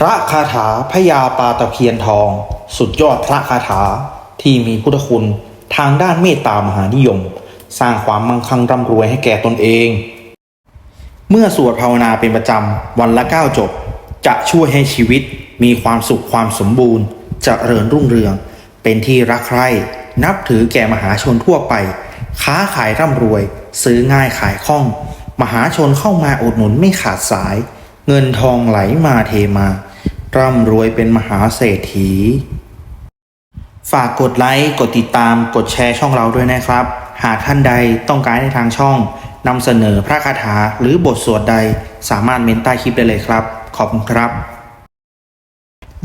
พระคาถาพยาปาตะเพียนทอง สุดยอดพระคาถาที่มีพุทธคุณทางด้านเมตตามหานิยม สร้างความมั่งคั่งร่ำรวยให้แก่ตนเอง เมื่อสวดภาวนาเป็นประจำวันละเก้าจบ จะช่วยให้ชีวิตมีความสุขความสมบูรณ์จเจริญรุ่งเรือง เป็นที่รักใคร่นับถือแก่มหาชนทั่วไป ค้าขายร่ำรวย ซื้อง่ายขายคล่อง มหาชนเข้ามาอุดหนุนไม่ขาดสาย เงินทองไหลมาเทมา ร่ำรวยเป็นมหาเศรษฐี ฝากกดไลค์ กดติดตาม กดแชร์ช่องเราด้วยนะครับ หากท่านใดต้องการให้ทางช่องนำเสนอพระคาถาหรือบทสวดใดสามารถเมนใต้คลิปได้เลยครับ ขอบคุณครับ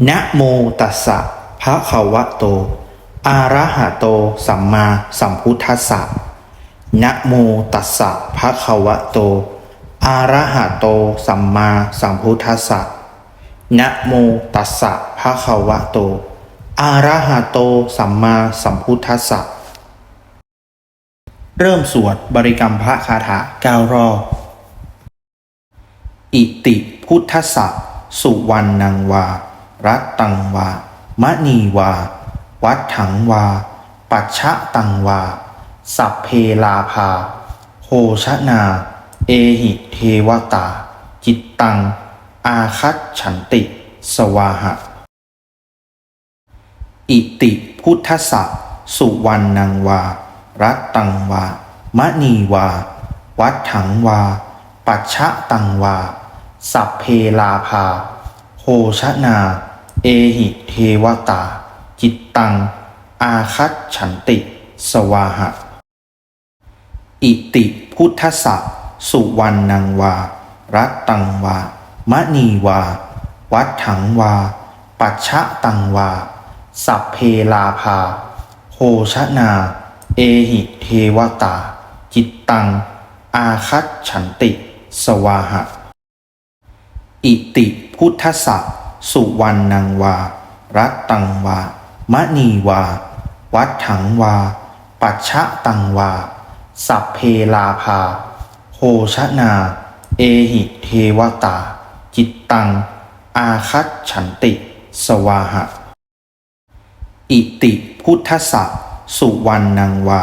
นะโมตัสสะภะคะวะโตอะระหะโต สัมมาสัมพุทธัสสะ นะโมตัสสะภะคะวะโตอะระหะโต สัมมาสัมพุทธัสสะ นะโมตัสสะภะคะวะโต อะระหะโต สัมมาสัมพุทธัสสะ เริ่มสวดบริกรรมพระคาถาเก้ารอบ อิติพุทธัสสะ สุวรรณังวา รัตตังวา มณีวา วัดถังวา ปัชชะตังวา สัพเพลาภา โภชนา เอหิเทวตา จิตตัง อาคัตฉันติ สวาหะ อิติพุทธสสะสุวรรณังวา รัตตังวามณีวา วัดถังวา ปัชชะตังวา สัพเพลาภาโภชนา เอหิเทวตา จิตตัง อาคัตฉันติ สวาหะ อิติพุทธสสะสุวรรณังวา รัตตังวา มณีวา วัดถังวา ปัชชะตังวา สัพเพลาภาโภชนา เอหิเทวตา จิตตัง อาคัตฉันติ สวาหะ อิติพุทธสสะสุวรรณังวา รัตตังวามณีวา วัดถังวา ปัชชะตังวา สัพเพลาภาโภชนา เอหิเทวตา จิตตัง อาคัตฉันติ สวาหะ อิติพุทธสสะสุวรรณังวา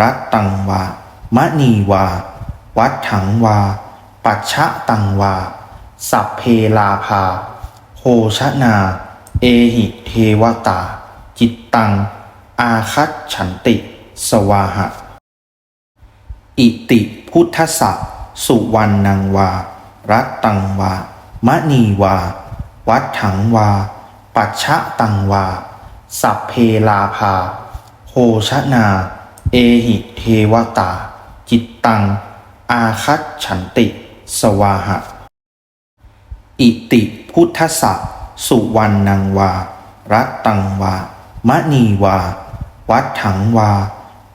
รัตตังวามณีวา วัดถังวา ปัชชะตังวา สัพเพลาภาโภชนา เอหิเทวตา จิตตัง อาคัตฉันติ สวาหะ อิติพุทธสสะสุวรรณังวา รัตตังวา มณีวา วัดถังวา ปัชชะตังวา สัพเพลาภาโภชนา เอหิเทวตา จิตตัง อาคัตฉันติ สวาหะ อิติพุทธสสะสุวรรณังวา รัตตังวามณีวา วัดถังวา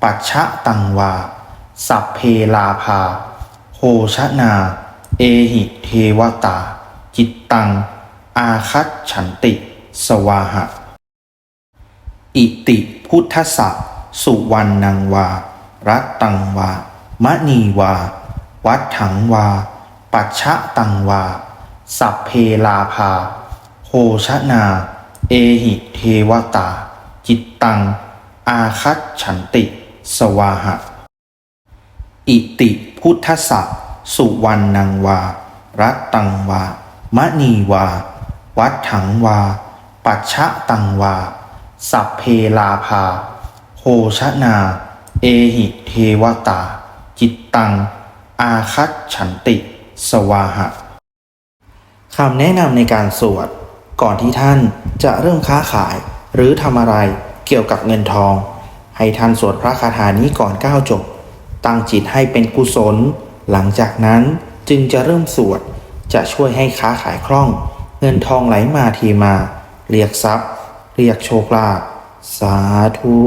ปัชชะตังวา สัพเพลาภาโภชนา เอหิเทวตา จิตตัง อาคัตฉันติ สวาหะ อิติพุทธสสะสุวรรณังวา รัตตังวามณีวา วัดถังวา ปัชชะตังวา สัพเพลาภาโภชนา เอหิเทวตา จิตตัง อาคัตฉันติ สวาหะ อิติพุทธสสะสุวรรณังวา รัตตังวา มณีวา วัดถังวา ปัชชะตังวา สัพเพลาภาโภชนา เอหิเทวตา จิตตัง อาคัตฉันติ สวาหะคำแนะนำในการสวด ก่อนที่ท่านจะเริ่มค้าขาย หรือทำอะไรเกี่ยวกับเงินทอง ให้ท่านสวดพระคาถานี้ก่อนก้าวจบ ตั้งจิตให้เป็นกุศล หลังจากนั้นจึงจะเริ่มสวด จะช่วยให้ค้าขายคล่อง เงินทองไหลมาทีมา เรียกทรัพย์ เรียกโชคลาภสาธุ